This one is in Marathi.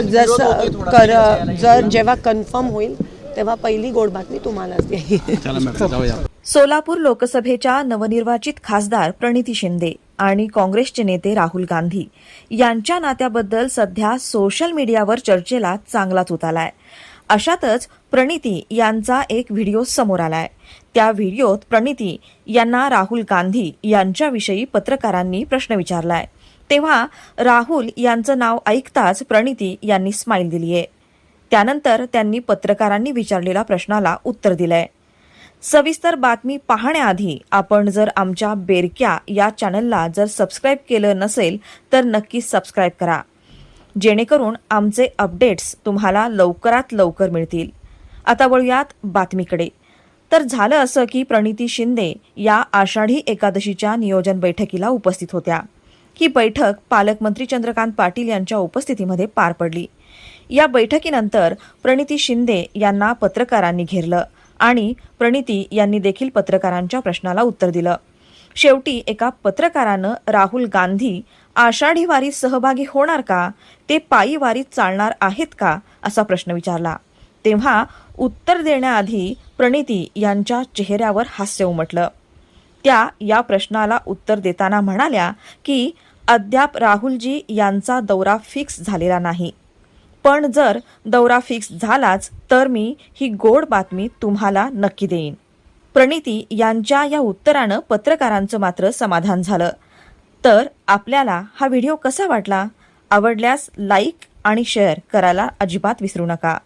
जसं कर जर जेव्हा कन्फर्म होईल तेव्हा पहिली गोड बातमी तुम्हालाच देईल. सोलापूर लोकसभेच्या नवनिर्वाचित खासदार प्रणिती शिंदे आणि काँग्रेसचे नेते राहुल गांधी यांच्या नात्याबद्दल सध्या सोशल मीडियावर चर्चेला चांगलाच उतालाय. अशातच प्रणिती यांचा एक व्हिडिओ समोर आलाय. त्या व्हिडिओत प्रणिती यांना राहुल गांधी यांच्याविषयी पत्रकारांनी प्रश्न विचारलाय. तेव्हा राहुल यांचं नाव ऐकताच प्रणिती यांनी स्माईल दिली आहे. त्यानंतर त्यांनी पत्रकारांनी विचारलेल्या प्रश्नाला उत्तर दिलंय. सविस्तर बातमी पाहण्याआधी आपण जर आमच्या बेरक्या या चॅनलला जर सबस्क्राईब केलं नसेल तर नक्की सबस्क्राईब करा. जेणेकरून आमचे अपडेट्स तुम्हाला लवकरात लवकर मिळतील. आता वळूयात बातमीकडे. तर झालं असं की प्रणिती शिंदे या आषाढी एकादशीच्या नियोजन बैठकीला उपस्थित होत्या. ही बैठक पालकमंत्री चंद्रकांत पाटील यांच्या उपस्थितीमध्ये पार पडली. या बैठकीनंतर प्रणिती शिंदे यांना पत्रकारांनी घेरलं आणि प्रणिती यांनी देखील पत्रकारांच्या प्रश्नाला उत्तर दिलं. शेवटी एका पत्रकारानं राहुल गांधी आषाढी वारीत सहभागी होणार का? ते पायी वारीत चालणार आहेत का? असा प्रश्न विचारला. तेव्हा उत्तर देण्याआधी प्रणिती यांच्या चेहऱ्यावर हास्य उमटलं. त्या या प्रश्नाला उत्तर देताना म्हणाल्या की अद्याप राहुलजी यांचा दौरा फिक्स झालेला नाही. पण जर दौरा फिक्स झालाच तर मी ही गोड बातमी तुम्हाला नक्की देईन. प्रणिती यांच्या या उत्तरानं पत्रकारांचं मात्र समाधान झालं. तर आपल्याला हा व्हिडिओ कसा वाटला? आवडल्यास लाईक आणि शेअर करायला अजिबात विसरू नका.